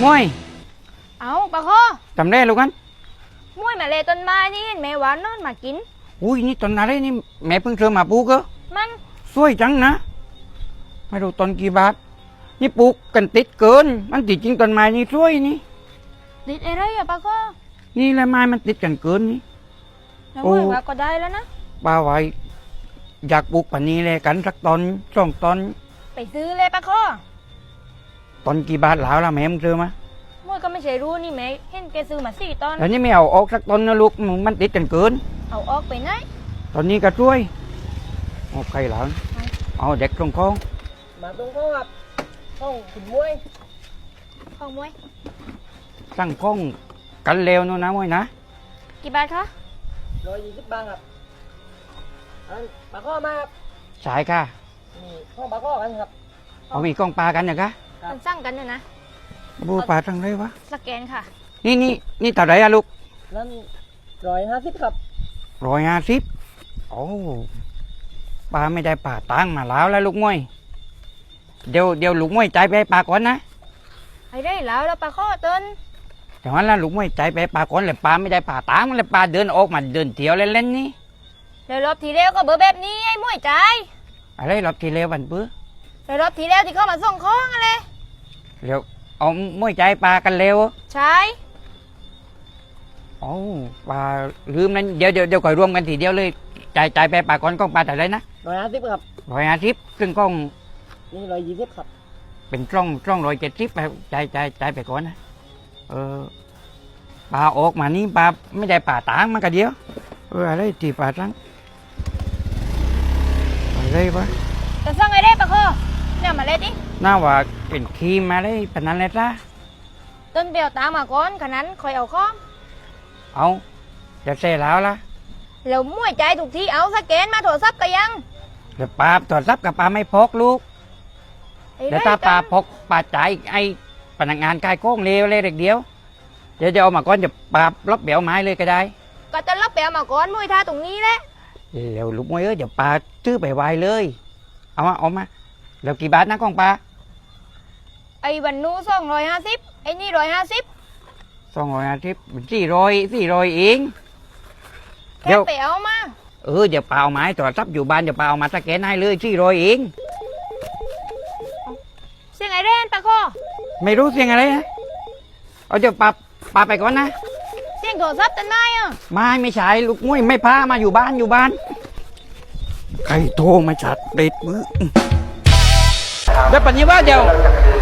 มวยเอาปะคอจำได้ลูกกันมวยมาเลยต้นไม้นี่เห็นแม่หวานนอนมากิน อุ้ยนี่ต้นอะไรนี่แม่เพิ่งซื้อมาปลูกเหรอมันสวยจังนะ ไม่รู้ต้นกี่บาท นี่ปลูกกันติดเกิน มันติดจริงต้นไม้นี่สวยนี่ ติดอะไรอะปะคอนี่แหละไม้มันติดกันเกินนี่ แล้วโอ้มวยว่าก็ได้แล้วนะป้าไว้ อยากปลูกปันนี้เลยกันสักตอนสองตอนไปซื้อเลยปะคอ ตอนกี่บาทแล้วล่ะแม่มึงซื้อมามวยก็ไม่ใช่รู้นี่แม่เห็นแกซื้อมาสี่ตอน แล้วนี่ไม่เอาออกสักตอนนะลูกมันติดกันเกิน เอาออกไปไหน ตอนนี้ก็ช่วยโอเคหลังเอาเด็กตรงคองมาตรงข้อครับห้องขุนมวยของมวยตั้งคองกันเลวนู่นนะมวยนะ กี่บาทคะร้อยยี่สิบบาทครับอันปลาข้อมาครับสายค่ะนี่ห้องปลาข้อกันครับ เอามีกล้องปลากันนะคะครับ มันสั่งกันเนี่ยนะบูปลาทั้งไรวะ สแกนค่ะ นี่นี่นี่เท่าไหรอะลูกนั่นร้อยห้าสิบครับร้อยห้าสิบโอ้ปลาไม่ได้ปลาตังมาแล้วแล้วลูกมวยเดี๋ยวเดี๋ยวลูกมวยใจายไปให้ปลาก่อนนะไอ้ได้แล้วแล้วปะคอต้นแต่ว่าแล้วลูกมวยใจายไปให้ปลาก่อนเลยปลาไม่ได้ปลาตังเลยปลาเดินออกมาเดินเที่ยวเล่นๆนี่แล้วรอบที่แล้วก็เบอร์แบบนี้ไอ้มวยจ่ายอะไรรอบที่แล้ววันเปื้อแล้วรอบที่แล้วที่เข้ามาส่งของอะไร เดี๋ยวเอามวยใจายปลากันเร็วใช่โอ้ปลาลืมนั้นเดี๋ยวเดี๋ยวเดี๋ยวก่อยรวมกันทีเดียวเลยจ่ายจ่ายไปปลาก่อนกล้องปลาแต่ไรนะร้อยห้าสิบครับร้อยห้าสิบซึ่งกล้องนี่ร้อยยี่สิบครับ เป็นกล้องกล้องร้อยเจ็ดสิบไปจ่ายจ่ายจ่ายไปก่อนนะเออปลาออกมานี่ปลาไม่ได้ปลาตางมันก็เดียวเอออะไรตีปลาตังอะไรวะจะสั่งไอ้ได้ปะคอเนี่ยมาเลยดิ น่าว่าเป็นครีมมาเลยปานนั้นเลยจ้ะต้นเปียวตามมาก่อนขนาดนั้นคอยเอาของเอาจะเสร็จแล้วละแล้วมวยใจถูกที่เอาสแกนมาโทรศัพท์ก็ยังเดี๋ยวปลาตรวจรับกับปลาไม่พกลูกไอ้เดี๋ยวได้ถ้าปลากันพกปลาจ่ายไอ้พนักงานกายโก้งเลวเลยเด็กเดียวเดี๋ยวจะเอามาก่อนจะปลาลบเบี่ยวไม้เลยก็ได้ ก็จะรับเปียวมาก่อนมวยท่าตรงนี้แหละเร็วลูกมวยเอ้ยเดี๋ยวปลาซื้อไปไวเลย เอามาเอามาแล้วกี่บาทนะกล้องปลา ไอ้วันนู้สองร้อยห้าสิบไอ้นี่ร้อยห้าสิบสองร้อยห้าสิบสี่ร้อยสี่ร้อยเองแค่เดี๋ยวเปียวมาเออเดี๋ยวปลาเอาไม้โทรศัพท์อยู่บ้านเดี๋ยวปลาเอามาสแกนให้เลยสี่ร้อยเองเสียงไอ้เรนปะคอไม่รู้เสียงอะไรนะเอาเดี๋ยวปลาปลาไปก่อนนะเสียงโทรศัพท์ตันนายอะไม่ไม่ใช่ลูกมวยไม่พามาอยู่บ้านอยู่บ้านใครโทรมาชัดเด็ดมือเดี๋ยวปัจจุบันเดี๋ยว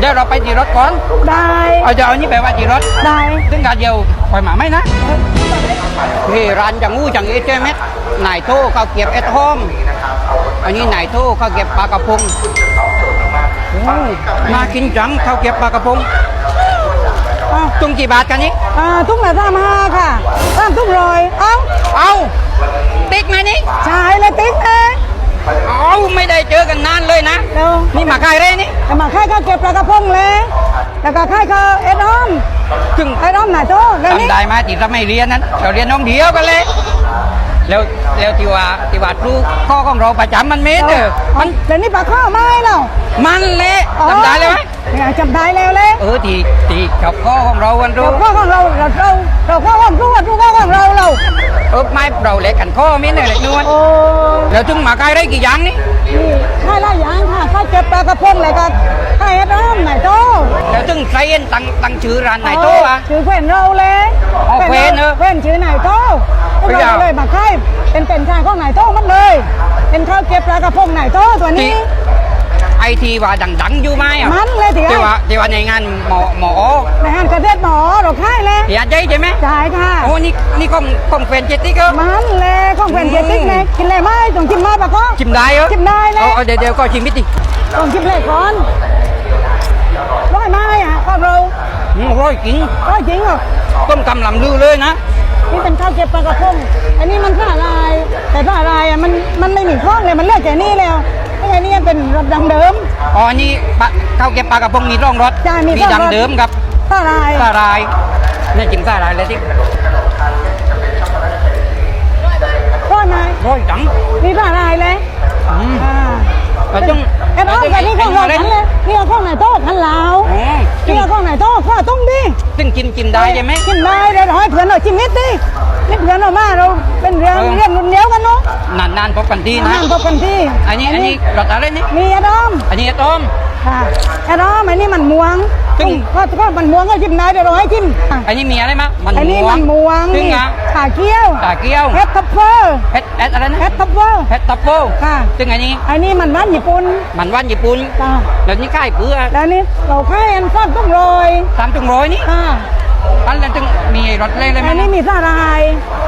เดี๋ยวเราไปที่รถก่อน ได้ เอาเดี๋ยวเอานี้ไปไว่าที่รถได้ ซึ่งการเดียวปล่อยหมาไหมนะพี่ร้านจังงูจังเอเจเม็ดนายโทข้าวเกรียบเอ็ดโฮมอันนี้นายโทข้าวเกรียบปลากระพงโอ้น่ากินจังข้าวเกรียบปลากระพงอ้าวตุ้งกี่บาทกันนี้อ่าทุ่งละสามห้าค่ะสามทุ่งร้อย เอ้าเอาติ๊กไหมนี่ชายเลยติ๊กเอง เอาไม่ได้เจอกันนานเลยนะเร็วนี่มาขายเร่นี่จะมาค่ายข้าวเก็บปลากระพงเลยแล้วก็ค่ายข้าวเอ็ดออมถึงเอ็ดออมไหนโตแล้วนี่จำได้ไหมาที่เราไม่เรียนนั้นเราเรียนน้องเดียวกันเลย แล้วแล้วที่ว่าที่ว่าครูข้อของเราประจำมันเมตรเด้อมันแล้วนี่ปลาข้าวไม้เรามันเละจำได้เลยไหมเนี่ยจำได้แล้วเลยเออที่ที่กับข้อของเราวันเรารู้ข้อของเราเราเราเราข้อของรู้ว่ารู้ข้อของเราเราเออไม่เราเล็กกันข้อมินเล็กนวลโอ้ แล้วถึงมาขายได้กี่อย่างนี่นี่ค่ายละอย่างค่ะค่ายเก็บปลากระพงเลยก็ค่ายเอ็ดออมไหนโตแล้วถึงใครเอ็นตั้งตั้งชื่อร้านไหนโตอะชื่อแขวนเราเลยอ๋อแขวนเนอะแขวนชื่อไหนโตไม่เราอยากเลยมาค่ายเป็นเป็นชายของไหนโตมันเลย เป็นข้าวเก็บปลากระพงไหนโตตัวที่นี้ ไอทีว่าดังๆอยู่ไหมอะมันเลยที่ที่ไอ้ว่าที่ว่าในงานหมอหมอในห้างเกษตรหมอเราค่ายเลยที่อาจารย์ใช่ไหมจ่ายค่ะโอ้นี่นี่ของของแฟนเจตติกเหรอมันเลยของแผ่นเจติกเลยกินเลยไหมต้องชิมมาปะก็ชิมได้เหรอชิมได้เลยเอาเอาเดี๋ยวเดี๋ยวก็ชิมนิดดิต้องชิมเลยก่อนร้อยไม้อะของเราอืมอร่อยจริงร้อยจริงเหรอต้มตำลำลือเลยนะนี่เป็นข้าวเก็บปลากระพงอันนี้มันสาลาย แต่สาลายอะมันมันไม่มีข้องเลยมันเลือกแค่นี้แล้ว ไอ้นี่เป็นรสดังเดิม อ๋ออันนี้ปลาข้าวเก็บปลากระพงมีร่องรสใช่มีร่องรส ดังเดิมครับสาลายสาลายนี่จริงสาลายเลยที่ร้อยไม้ร้อยจังมีสาลายเลยอืมอ่าเราต้องเอ็ดออมเราต้องแต่นี่ของเราไอ้ทั้งเลยนี่เอาข้องไหนโต๊ะทันลาวอ๋อนี่เอาข้องไหนโต๊ะข้อตุ้งซึ่งจิ้มจิ้มได้ใช่ไหมกินได้เดี๋ยวเราให้เพื่อนเราชิมนิดดิ นี่เพื่อนเรามาเราเป็นเรื่องเออเรื่องรุ่นเดียวกันเนาะนานๆพบกันทีนะนั่งพบกันที่อันนี้อันนี้รสอะไรนี่มีอะดอมอันนี้ต้มค่ะอะดอมอันนี้มันม่วงซึ่งก็ก็มันม่วงก็ชิมได้เดี๋ยวเราให้ชิมอันนี้มีอะไรมั้งมันอันนี้ม่วมังนม่วงซึ่งอะขาเกี้ยวตาเกี้ยวเฮดทัฟเฟอร์เพชรเอสอะไรนะเฮดทัฟเฟอร์เพชรทับโป้ค่ะซึ่งอันนี้อันนี้มันบ้านญี่ปุ่นมันว่านญี่ปุ่นค่ะแล้วนี่ค่ายเพื่อแล้วนี่เราค่ายอันซอดต้องโรยสามจุงร้อยนี่ค่ะ อันแล้วจึงมีรสเล่เลยไหมอันนี้มีสาหร่าย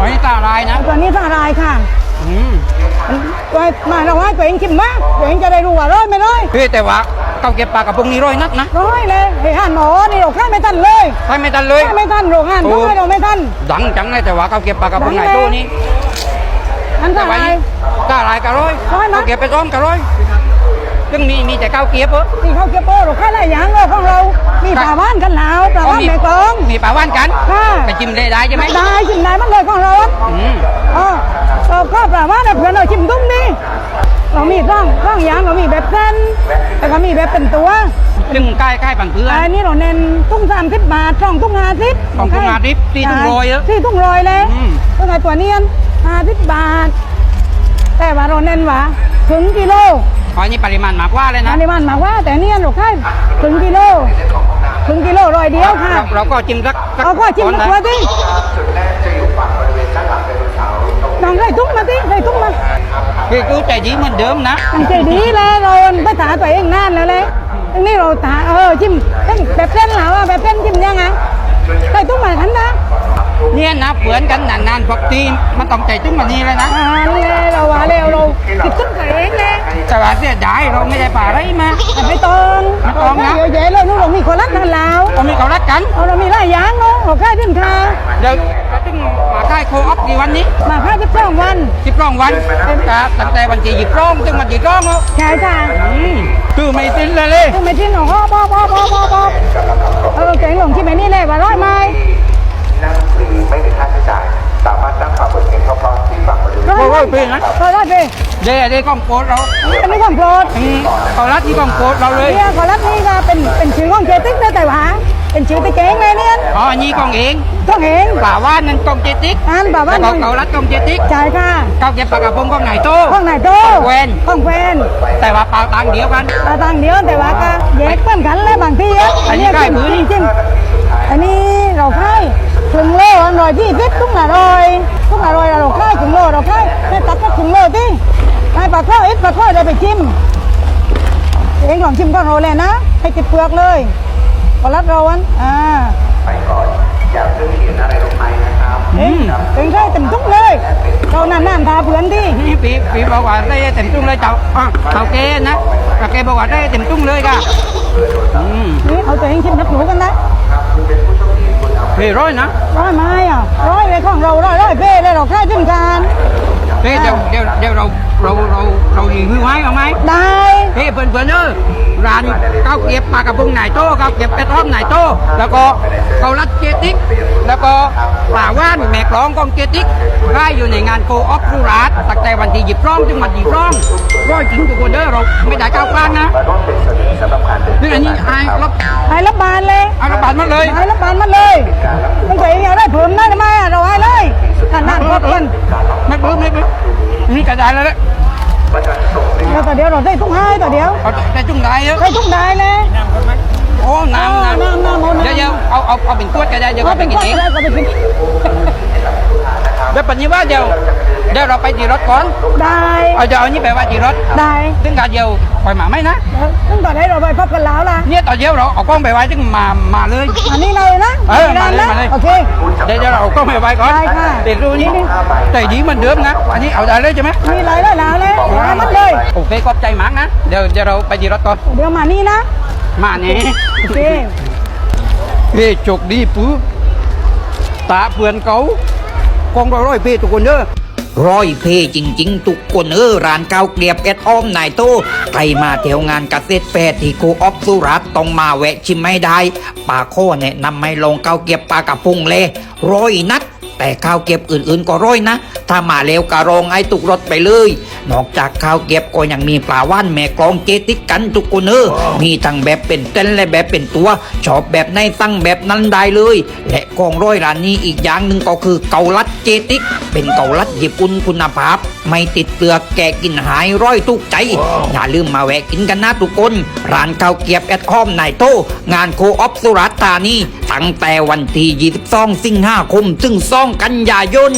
อันนี้ตาลายนะตัวนี้สาหร่ายค่ะ อืมตัวมาเราให้ตัวเองชิมมากตัวเองจะได้รู้ว่าร้อยไม่ร้อยเฮ้ยแต่ว่าเกาเก็บปลากระพงนี่ร้อยนัดนะร้อยเลยเฮ้ยหันหมอนี่เราค่ายไม่ทันเลยใช่ไม่ทันเลยค่ายไม่ทันโรงงานโอ้เขาให้เราไม่ทันดังจังเลยแต่ว่าเกาเก็บปลากระพงไหนตู้นี้อันแต่สาหว่าร่ายนี่ตาลายกะร้อยร้อยนะเกาเก็บไปซ้อมกะร้อย ซึ่งมีมีแต่เก้าเก็บเหรอที่เขาเก็บโป้เราค่ายหลายอย่างเลยของเรา มีปลาว่านกันแล้วปลาว่านแม่กลอง มีปลาว่านกันค่ะไปจิ้มเลยได้ใช่ไหมได้ชิมได้มันเลยของเราอืมอ๋อเราก็ปลาว่านเนี่ยเพื่อนเราชิมตุ้มดิเรามีร่องร่องอย่างเรามีแบบเส้นแล้วก็มีแบบเป็นตัวซึ่งใกล้ใกล้ปันเพื่อน อันนี้เราเน้นตุ้งสามสิบบาทช่องตุ้งห้าสิบช่องตุ้ง50ที่ตุ้งโรยเหรอที่ตุ้งโรยเลยอืม ตุ้งไอตัวเนียนห้าสิบบาท แต่ว่าเราเน้นว่าถึงกิโล อ๋อนี่ปริมาณมากกว่าเลยนะอันนี้มันมาว่า แต่เนียนเราค่ายถึงกิโลถึงกิโลร้อยเดียวค่ะเราเราก็จิ้มสักสัเอาก็จิ้มก่อนมานะตัวที่น้องได้ตุ้งมาที่ได้ตุ้งมาคือกูใจดีเหมือนเดิมนะมันใจดีแล้วเราภาษาตัวเองนานแล้วเลยทีนี้เราถาเออจิ้มเส้นแบบเส้นเหลาอะแบบเส้นจิ้มยังไงได้ตุ้งมาทันนะ เนี่ยนะเผื่อนกันนานๆพบทีมันต้องใจจุ้งแบบนี้เลยนะอ่าเลยเราว่าแล้วเราติดตุ้งตัวเองเลยแต่ว่าเสียดายเราไม่ได้ป่าอะไรมา แต่ไม่ต้องไม่ต้องนะเยอะแยะเลยนู่นเรามีคนรักกันแล้วเรามีเขารักกันเอาเรามีหลายอย่างเนาะเราค่ายขึ้นค่ะเดี๋ยวเราจึงมาค่ายโคออฟกี่วันนี้มาค่ายจะเพิ่มวันสิบรองวันครับตั้งแต่วันที่หยิบร่องถึงวันหยิบร่องเนาะใช่ค่ะอืมคือไม่สิ้นเลยเลยทำไมที่หนูพ่อพ่อพ่อพ่อพ่อพ่อเออเจ๋งหลงที่ไหนนี่เลยว่าร้อยไหมนั่งฟรี ไม่มีค่าใช้จ่าย สามารถนั่งฟังบทเพลงเพราะๆที่ฝั่งบริเวณโอ้ยเพลงนะเออร้อยไปเดี๋ยวเดี๋ยวกล้องโกดเราอันนี้ของโปรดอืมเขารัดที่กล้องโกดเราเลยเนี่ยขอรับนี่ก็เป็นเป็นชื่อของเจติ๊กนะแต่ว่าเป็นชื่อตะเจ๋งเลยเนี่ยอ๋ออันนี้กล้องเองต้องเห็นป่าว่านนั่นกล้องเจติกอันแบบว่าแล้วก็เขารัดกล้องเจติกใช่ค่ะเขาเก็บปากกระพงกล้องไหนโตห้องไหนโตแวนห้องแฟนแต่ว่าปากต่างเดียวกันตาต่างเดียวแต่ว่าก็แยกเพื่อนกันเลยบางทีอะอันนี้ใกล้มือนี่จริงๆอันนี้เราค่ายถึงโล อันรอยที่พิษทุกหน่อยทุกหน่อยเราค่ายถึงโลเราค่ายให้ตัดก็ถึงโลที่ให้ปลาข้าวเอ็ดปลาข้าวได้ไปชิม เองลองชิมก่อนโรเลยนะให้ติดเปลือกเลยพอรัดเราวันอ่าไปก่อนอย่าเพิ่งเขียนอะไรลงไปนะครับอืมเองค่ายเต็มทุกเลยเรานั่นนั่นทาเพื่อนที่นี่ปีปีบอกว่าได้เต็มตุ้งเลยเจ้าอะเขาเกนะแต่แกบอกว่าได้เต็มตุ้งเลยค่ะอืมนี่เอาตัวเองชิมนักหนูกันนะ เฮ้ยร้อยนะร้อยไม้อะร้อยเลยของเราร้อยร้อยเป้เลยเราค่ายถึงกันเฮ้ยเดี๋ยวเดี๋ยวเดี๋ยวเราเราเราเราหยิบมือไม้เอาไหมได้เฮ้ยเพื่อนเพื่อนเออ ร้านข้าวเก็บปลากระพงไหนโต้ข้าวเก็บเป็ดอ้อมไหนโต้แล้วก็เขารัดเจติก แล้วก็ป่าว่านแม่กลองกองเจติกได้อยู่ในงานโกออฟสุราษฎร์ตั้งแต่วันที่หยิบร่องถึงวันหยิบร่องร้อยจริงทุกคนเด้อเราไม่ได้ก้าวกลางนะมาร่วมเป็นส่วนหนึ่งสำหรับการเดินนี่อันนี้ไอ้รับให้รับบานเลยเอาระบาดมาเลยให้รับบานมันเลยมันตัวเองอยากได้ผมได้ไหมอะเราให้เลยนั่นนั่นพบกันไม่เบิ้มไม่เบิ้มนี่กระจายแล้ว แหละแล้วต่อเดียวเราได้ทุ่งให้ต่อเดียวเอาแต่จุ่มได้เยอะได้ทุ่งได้เลยโอ้น้ำน้ำน้ำน้ำน้ำเดี๋ยวเดี๋ยวเอาเอาเอาเป็นขวดก็ได้เดี๋ยวก็ไปกินเองได้ก็ไปกินเดี๋ยวปัจจุบันเดี๋ยวเดี๋ยวเราไปที่รถก่อนได้เอาเดี๋ยวเอานี่ไปไว่าที่รถได้ซึ่งการเดียวปล่อยหมาไหมนะ ซึ่งแตอนนี้เราไปพบกันแล้วล่ะเนี่ยตอนเดียวเราเอากล้องไปไว้ซึ่งมามาเลย อันนี้เลยนะเออมาเลยมาเลยโอเคเดี๋ยวเราเอากล้องไปไว้ก่อนได้ค่ะติดรูนี้ใจดีเหมือนเดิมนะ อันนี้เอาได้เลยใช่ไหมมีหลยเลยแล้วเลยเอามันเลยโอเคขอบใจมากนะเดี๋ยวเดี๋ยวเราไปที่รถก่อนเดี๋ยวมานี่นะ มาเนี่ยโอเคเฮ้โชคดีปื้อตาเพื่อนเขากองร้อยๆเพทุกคนเด้อ ร้อยเพจริง ๆ ทุกคนเออร้านเกาเกลียบเอ็ดอ้อมนายโตใครมาเที่ยวงานเกษตรแฟร์ที่โคออฟสุรัตต้องมาแวะชิมไม่ได้ปลาโคแนะนำให้ลองเกาเกียบปลากระพงเลยร้อยนัดแต่ข้าวเก็บอื่นๆก็ร้อยนะ ถ้ามาแล้วก็รองไอ้ตุกรถไปเลย นอกจากข้าวเก็บก็ยังมีปลาว่านแม่กลองเจติกันทุกคนเออมีทั้งแบบเป็นเต้นและแบบเป็นตัวชอบแบบไหนตั้งแบบนั้นได้เลย และกองร้อยร้านนี้อีกอย่างหนึ่งก็คือเกาลัด จติก เป็นเกาลัดญี่ปุ่นคุณภาพ ไม่ติดเปลือกแกะกินหายร้อยทุกใจ อย่าลืมมาแวะกินกันนะทุกคน ร้านข้าวเกียบแอดคอมนายโต งานโคออฟสุราตานีตั้งแต่วันที่22สิงหาคมถึง2กันยายน